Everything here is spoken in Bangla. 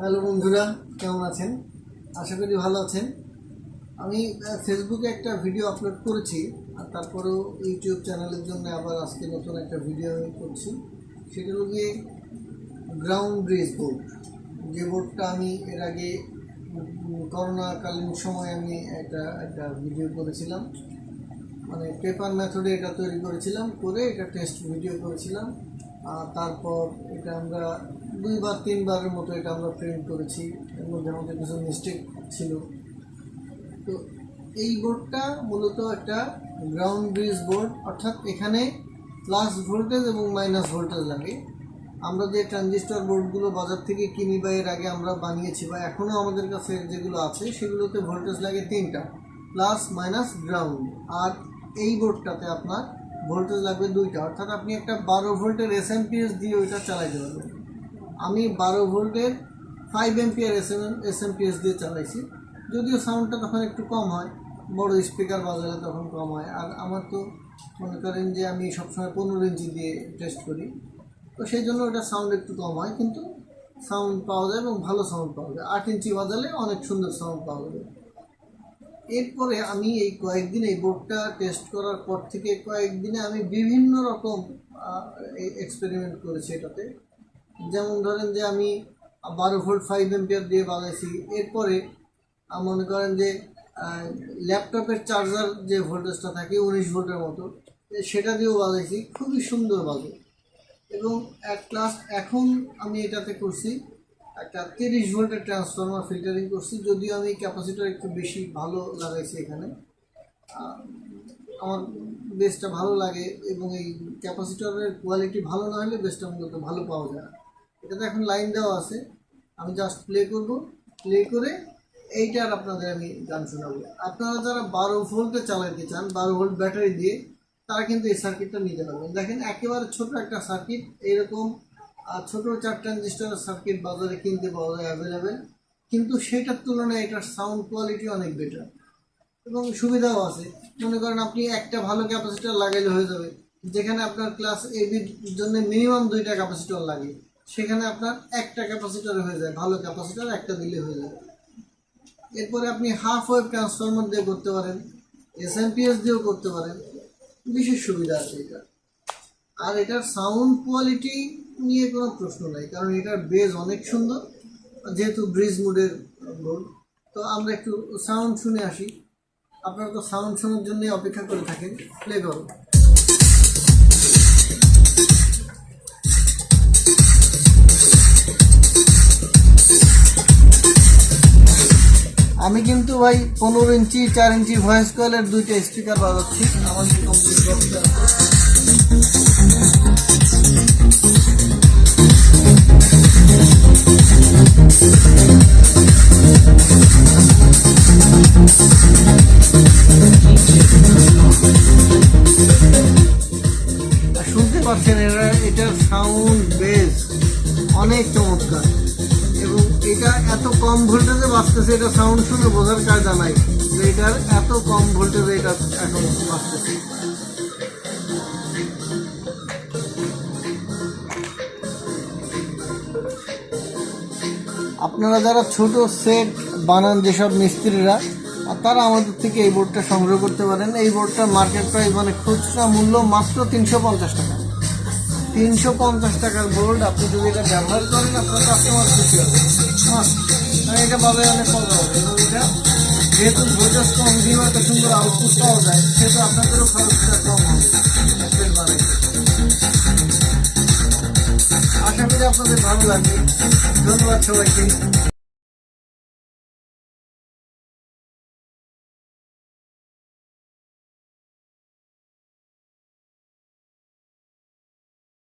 হ্যালো বন্ধুরা, কেমন আছেন? আশা করি ভালো আছেন। আমি ফেসবুকে একটা ভিডিও আপলোড করেছি, আর তারপরেও ইউটিউব চ্যানেলের জন্য আবার আজকে নতুন একটা ভিডিও আমি করছি। সেটা হলো গিয়ে গ্রাউন্ড ব্রিজ বোর্ড যে বোর্ডটা আমি এর আগে করোনাকালীন সময় আমি একটা একটা ভিডিও করেছিলাম। মানে পেপার মেথডে এটা তৈরি করেছিলাম, করে এটা টেস্ট ভিডিও করেছিলাম। তারপর এটা আমরা দুইবার, তিনবারের মতো এটা আমরা প্রিন্ট করেছি। এর মধ্যে আমাদের কিছু মিস্টেক ছিল। তো এই বোর্ডটা মূলত একটা গ্রাউন্ড ব্রিজ বোর্ড অর্থাৎ এখানে প্লাস ভোল্টেজ এবং মাইনাস ভোল্টেজ লাগে। আমরা যে ট্রানজিস্টর বোর্ডগুলো বাজার থেকে কিনি বা এর আগে আমরা বানিয়েছি বা এখনও আমাদের কাছে যেগুলো আছে, সেগুলোতে ভোল্টেজ লাগে তিনটা প্লাস মাইনাস গ্রাউন্ড আর এই বোর্ডটাতে আপনার ভোল্টেজ লাগবে দুইটা। অর্থাৎ আপনি একটা বারো ভোল্টের এস এম দিয়ে ওইটা চালাইতে পারবেন। আমি বারো ভোল্টের five ampere S M S M দিয়ে চালাইছি। যদিও সাউন্ডটা তখন একটু কম হয়, বড় স্পিকার বাজালে তখন কম হয়। আর আমার তো মনে করেন যে আমি সবসময় পনেরো ইঞ্চি দিয়ে টেস্ট করি। তো সেই জন্য ওটা সাউন্ড একটু কম হয়, কিন্তু সাউন্ড পাওয়া যায় এবং ভালো সাউন্ড পাওয়া যায়। আট ইঞ্চি বাজালে অনেক সুন্দর সাউন্ড পাওয়া যাবে এরপরে আমি এই কয়েকদিন এই বোর্ডটা টেস্ট করার পর থেকে কয়েকদিনে আমি বিভিন্ন রকম এক্সপেরিমেন্ট করেছি এটাতে। যেমন ধরেন যে আমি বারো ভোল্ট ফাইভ এম্পিয়ার দিয়ে বাজাইছি এরপরে মনে করেন যে ল্যাপটপের চার্জার যে ভোল্টেজটা থাকে, উনিশ ভোল্টের মতো, সেটা দিয়েও বাজাইছি খুবই সুন্দর বাজে এবং এক ক্লাস এখন আমি এটাতে করছি। একটা তিরিশ ভোল্টের ট্রান্সফর্মার ফিল্টারিং করছি, যদিও আমি ক্যাপাসিটার একটু বেশি ভালো লাগাইছি এখানে। আমার বেসটা ভালো লাগে এবং এই ক্যাপাসিটরের কোয়ালিটি ভালো না হলে বেসটা মূলত ভালো পাওয়া যায় না। এটাতে এখন লাইন দেওয়া আছে। আমি জাস্ট প্লে করব। প্লে করে এইটার আপনাদের আমি গান শোনাবো। আপনারা যারা বারো ভোল্টে চালাতে চান, বারো ভোল্ট ব্যাটারি দিয়ে, তারা কিন্তু এই সার্কিটটা নিতে পারবেন। দেখেন একেবারে ছোট একটা সার্কিট এইরকম আহ, ছোট চার ট্রানজিস্টারের সার্কিট বাজারে কিনতে পাওয়া যায় অ্যাভেলেবেল কিন্তু সেটার তুলনায় এটার সাউন্ড কোয়ালিটি অনেক বেটার এবং সুবিধাও আছে। মনে করেন আপনি একটা ভালো ক্যাপাসিটার লাগাইলে হয়ে যাবে। যেখানে আপনার ক্লাস এবির জন্য মিনিমাম দুইটা ক্যাপাসিটার লাগে। সেখানে আপনার একটা ক্যাপাসিটার হয়ে যায়। ভালো ক্যাপাসিটার একটা দিলে হয়ে যায় এরপরে আপনি হাফ ওয়েভ ট্রান্সফরমার দিয়ে করতে পারেন। এস দিয়েও করতে পারেন। বিশেষ সুবিধা আছে এটা। আর এটার সাউন্ড কোয়ালিটি নিয়ে কোনো প্রশ্ন নাই, কারণ এটার বেজ অনেক সুন্দর। যেহেতু ব্রিজ মুডের বোর্ড তো আমরা একটু সাউন্ড শুনে আসি। আপনারা তো সাউন্ড শোনার জন্যই অপেক্ষা করে থাকেন প্লে করো আমি কিন্তু ভাই পনেরো ইঞ্চি, চার ইঞ্চি ভয়েস কয়েলের দুইটা স্পিকার বাজাচ্ছি। আমার কমপ্লিট এটার সাউন্ড বেস অনেক চমৎকার। এবং এটা এত কম ভোল্টেজে বাজতেছে, এটা সাউন্ড শুনে বোঝার কায়দা নাই। যে এটার এত কম ভোল্টেজে এটা এখন বাজতেছে। আপনারা যারা ছোট সেট বানান যেসব মিস্ত্রিরা তারা আমাদের থেকে এই বোর্ডটা সংগ্রহ করতে পারেন। এই বোর্ডটার মার্কেট প্রাইস মানে খুচরা মূল্য মাত্র তিনশো পঞ্চাশ টাকা। তিনশো পঞ্চাশ টাকার বোর্ড আপনি যদি এটা ব্যবহার করেন, আপনার কাস্টমার খুশি হবে। হ্যাঁ এটা পাবে অনেক কম হবে এবং এটা যেহেতু ভোল্টেজ কম দিয়ে একটা সুন্দর আউটপুট পাওয়া যায়, সেহেতু আপনাদেরও খরচটা কম হবে। আশা করি আপনাদের ভালো লাগবে। ধন্যবাদ সবাইকে।